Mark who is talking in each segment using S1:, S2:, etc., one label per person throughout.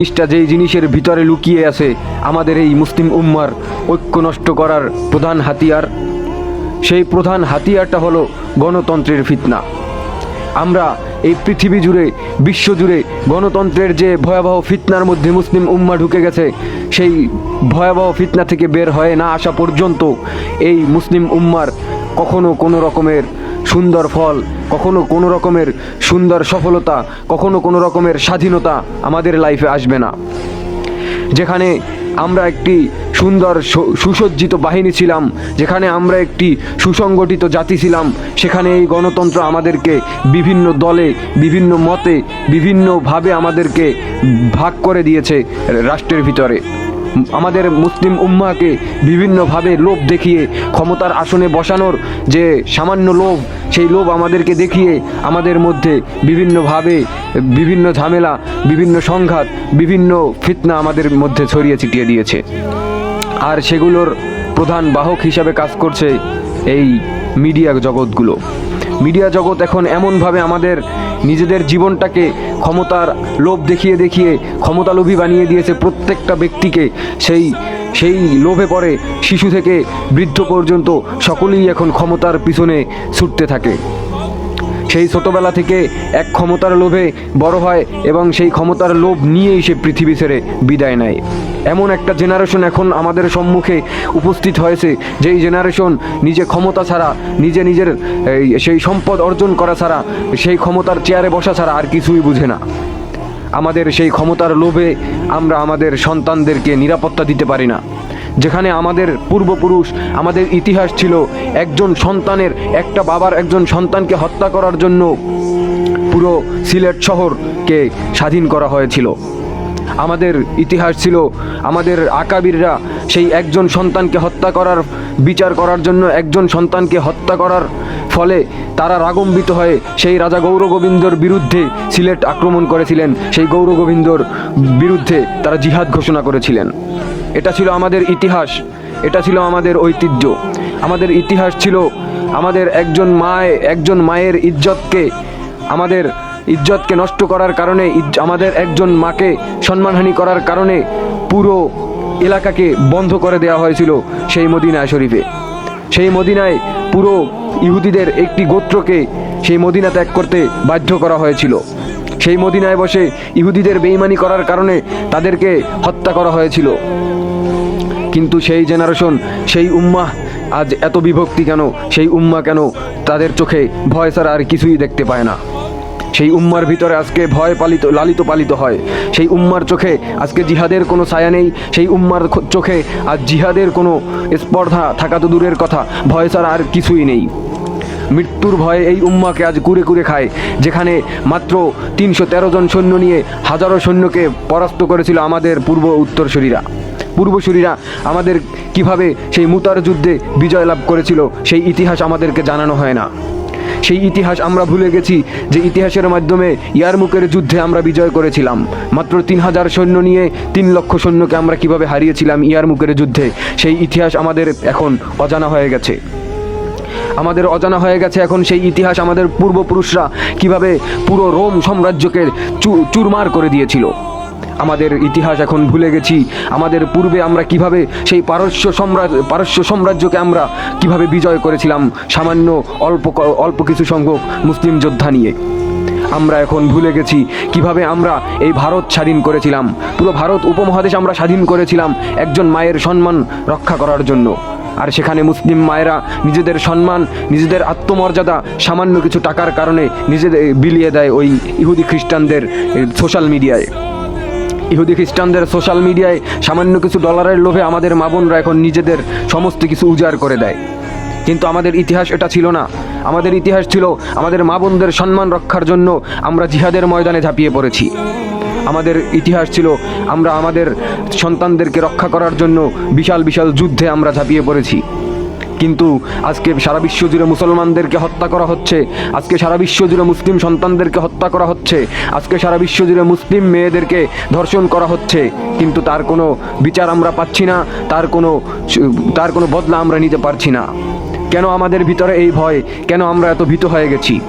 S1: জিনিসটা যেই জিনিসের ভিতরে লুকিয়ে আছে, আমাদের এই মুসলিম উম্মার ঐক্য নষ্ট করার প্রধান হাতিয়ার, সেই প্রধান হাতিয়ারটা হলো গণতন্ত্রের ফিতনা। আমরা এই পৃথিবী জুড়ে, বিশ্ব জুড়ে গণতন্ত্রের যে ভয়াবহ ফিতনার মধ্যে মুসলিম উম্মা ঢুকে গেছে, সেই ভয়াবহ ফিতনা থেকে বের হয়ে না আসা পর্যন্ত এই মুসলিম উম্মার কখনো কোনো রকমের সুন্দর ফল, কখনো কোনো রকমের সুন্দর সফলতা, কখনো কোনো রকমের স্বাধীনতা আমাদের লাইফে আসবে না। যেখানে আমরা একটি সুন্দর সুসজ্জিত বাহিনী ছিলাম, যেখানে আমরা একটি সুসংগঠিত জাতি ছিলাম, সেখানে এই গণতন্ত্র আমাদেরকে বিভিন্ন দলে, বিভিন্ন মতে, বিভিন্নভাবে আমাদেরকে ভাগ করে দিয়েছে রাষ্ট্রের ভিতরে। আমাদের মুসলিম উম্মাকে বিভিন্নভাবে লোভ দেখিয়ে, ক্ষমতার আসনে বসানোর যে সামান্য লোভ, সেই লোভ আমাদেরকে দেখিয়ে আমাদের মধ্যে বিভিন্নভাবে বিভিন্ন ঝামেলা, বিভিন্ন সংঘাত, বিভিন্ন ফিতনা আমাদের মধ্যে ছড়িয়ে ছিটিয়ে দিয়েছে। আর সেগুলোর প্রধান বাহক হিসাবে কাজ করছে এই মিডিয়া জগৎগুলো। মিডিয়া জগৎ এখন এমনভাবে আমাদের নিজেদের জীবনটাকে ক্ষমতার লোভ দেখিয়ে দেখিয়ে ক্ষমতালোভী বানিয়ে দিয়েছে প্রত্যেকটা ব্যক্তিকে। সেই সেই লোভে পড়ে শিশু থেকে বৃদ্ধ পর্যন্ত সকলেই এখন ক্ষমতার পিছনে ছুটতে থাকে। সেই ছোটবেলা থেকে এক ক্ষমতার লোভে বড় হয় এবং সেই ক্ষমতার লোভ নিয়েই সে পৃথিবী ছেড়ে বিদায় নেয়। এমন একটা জেনারেশন এখন আমাদের সম্মুখে উপস্থিত হয়েছে, যেই জেনারেশন নিজে ক্ষমতা ছাড়া, নিজে নিজের সেই সম্পদ অর্জন করা ছাড়া, সেই ক্ষমতার চেয়ারে বসা ছাড়া আর কিছুই বুঝে না। আমাদের সেই ক্ষমতার লোভে আমরা আমাদের সন্তানদেরকে নিরাপত্তা দিতে পারি না। যেখানে আমাদের পূর্বপুরুষ, আমাদের ইতিহাস ছিল একজন সন্তানের, একটা বাবার একজন সন্তানকে হত্যা করার জন্য পুরো সিলেট শহরকে স্বাধীন করা হয়েছিল। আমাদের ইতিহাস ছিল, আমাদের আকাবিররা সেই একজন সন্তানকে হত্যা করার, বিচার করার জন্য একজন সন্তানকে হত্যা করার ফলে তারা রাগম্বিত হয়ে সেই রাজা গৌরগোবিন্দর বিরুদ্ধে সিলেট আক্রমণ করেছিলেন। সেই গৌরগোবিন্দর বিরুদ্ধে তারা জিহাদ ঘোষণা করেছিলেন। এটা ছিল আমাদের ইতিহাস, এটা ছিল আমাদের ঐতিহ্য। আমাদের ইতিহাস ছিল আমাদের একজন মায়, একজন মায়ের ইজ্জতকে, আমাদের ইজ্জতকে নষ্ট করার কারণে আমাদের একজন মাকে সম্মানহানি করার কারণে পুরো এলাকাকে বন্ধ করে দেওয়া হয়েছিল সেই মদিনা শরীফে। সেই মদিনায় পুরো ইহুদিদের একটি গোত্রকে সেই মদিনা ত্যাগ করতে বাধ্য করা হয়েছিল। সেই মদিনায় বসে ইহুদিদের বেইমানি করার কারণে তাদেরকে হত্যা করা হয়েছিল। কিন্তু সেই জেনারেশন সেই উম্মাহ, আজ এত বিভক্তি কেন? সেই উম্মা কেন তাদের চোখে ভয় ছাড়া আর কিছুই দেখতে পায় না? সেই উম্মার ভিতরে আজকে ভয় পালিত, লালিত পালিত হয়। সেই উম্মার চোখে আজকে জিহাদের কোনো ছায়া নেই। সেই উম্মার চোখে আজ জিহাদের কোনো স্পর্ধা থাকা তো দূরের কথা। ভয় ছাড়া আর কিছুই নেই। মৃত্যুর ভয়ে এই উম্মাকে আজ কুরে কুরে খায়, যেখানে মাত্র তিনশো তেরো জন সৈন্য নিয়ে হাজারো সৈন্যকে পরাস্ত করেছিল আমাদের পূর্ব উত্তরসূরিরা। পূর্বসূরিরা আমাদের কীভাবে সেই মুতার যুদ্ধে বিজয় লাভ করেছিল, সেই ইতিহাস আমাদেরকে জানানো হয় না। সেই ইতিহাস আমরা ভুলে গেছি যে ইতিহাসের মাধ্যমে ইয়ারমুকের যুদ্ধে আমরা বিজয় করেছিলাম। মাত্র তিন হাজার সৈন্য নিয়ে তিন লক্ষ সৈন্যকে আমরা কীভাবে হারিয়েছিলাম ইয়ারমুকের যুদ্ধে, সেই ইতিহাস আমাদের এখন অজানা হয়ে গেছে। আমাদের অজানা হয়ে গেছে এখন সেই ইতিহাস আমাদের পূর্বপুরুষরা কীভাবে পুরো রোম সাম্রাজ্যকে চুরমার করে দিয়েছিল। আমাদের ইতিহাস এখন ভুলে গেছি। আমাদের পূর্বে আমরা কীভাবে সেই পারস্য সম্রাজ পারস্য সাম্রাজ্যকে আমরা কীভাবে বিজয় করেছিলাম, সামান্য অল্প অল্প কিছু সংখ্যক মুসলিম যোদ্ধা নিয়ে। আমরা এখন ভুলে গেছি কীভাবে আমরা এই ভারত স্বাধীন করেছিলাম। পুরো ভারত উপমহাদেশ আমরা স্বাধীন করেছিলাম একজন মায়ের সম্মান রক্ষা করার জন্য। আর সেখানে মুসলিম মায়েরা নিজেদের সম্মান, নিজেদের আত্মমর্যাদা সামান্য কিছু টাকার কারণে নিজেদের বিলিয়ে দেয় ওই ইহুদি খ্রিস্টানদের সোশ্যাল মিডিয়ায় ইহুদি খ্রিস্টানদের সোশ্যাল মিডিয়ায় সামান্য কিছু ডলারের লোভে আমাদের মা বোনরা এখন নিজেদের সমস্ত কিছু উজাড় করে দেয়। কিন্তু আমাদের ইতিহাস এটা ছিল না। আমাদের ইতিহাস ছিল আমাদের মা বোনদের সম্মান রক্ষার জন্য আমরা জিহাদের ময়দানে ঝাঁপিয়ে পড়েছি। আমাদের ইতিহাস ছিল আমরা আমাদের সন্তানদেরকে রক্ষা করার জন্য বিশাল বিশাল যুদ্ধে আমরা ঝাঁপিয়ে পড়েছি। কিন্তু আজকে সারা বিশ্ব জুড়ে মুসলমানদেরকে হত্যা করা হচ্ছে। আজকে সারা বিশ্ব জুড়ে মুসলিম সন্তানদেরকে হত্যা করা হচ্ছে। আজকে সারা বিশ্ব জুড়ে মুসলিম মেয়েদেরকে ধর্ষণ করা হচ্ছে। কিন্তু তার কোনো বিচার আমরা পাচ্ছি না, তার কোনো তার কোনো বদলা আমরা নিতে পারছি না। কেন আমাদের ভিতরে এই ভয়? কেন আমরা এত ভীত হয়ে গেছি?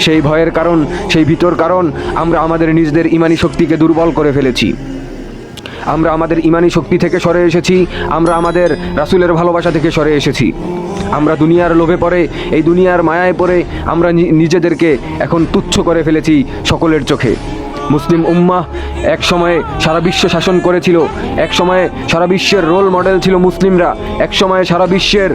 S1: সেই ভয়ের কারণ, সেই ভিতর কারণ আমরা আমাদের নিজেদের ইমানি শক্তিকে দুর্বল করে ফেলেছি। আমরা আমাদের ইমানি শক্তি থেকে সরে এসেছি, আমরা আমাদের রাসুলের ভালোবাসা থেকে সরে এসেছি। আমরা দুনিয়ার লোভে পড়ে, এই দুনিয়ার মায়ায় পড়ে, আমরা নিজেদেরকে এখন তুচ্ছ করে ফেলেছি সকলের চোখে। মুসলিম উম্মাহ এক সময়ে সারা বিশ্ব শাসন করেছিল, এক সময়ে সারা বিশ্বের রোল মডেল ছিল মুসলিমরা, এক সময়ে সারা বিশ্বের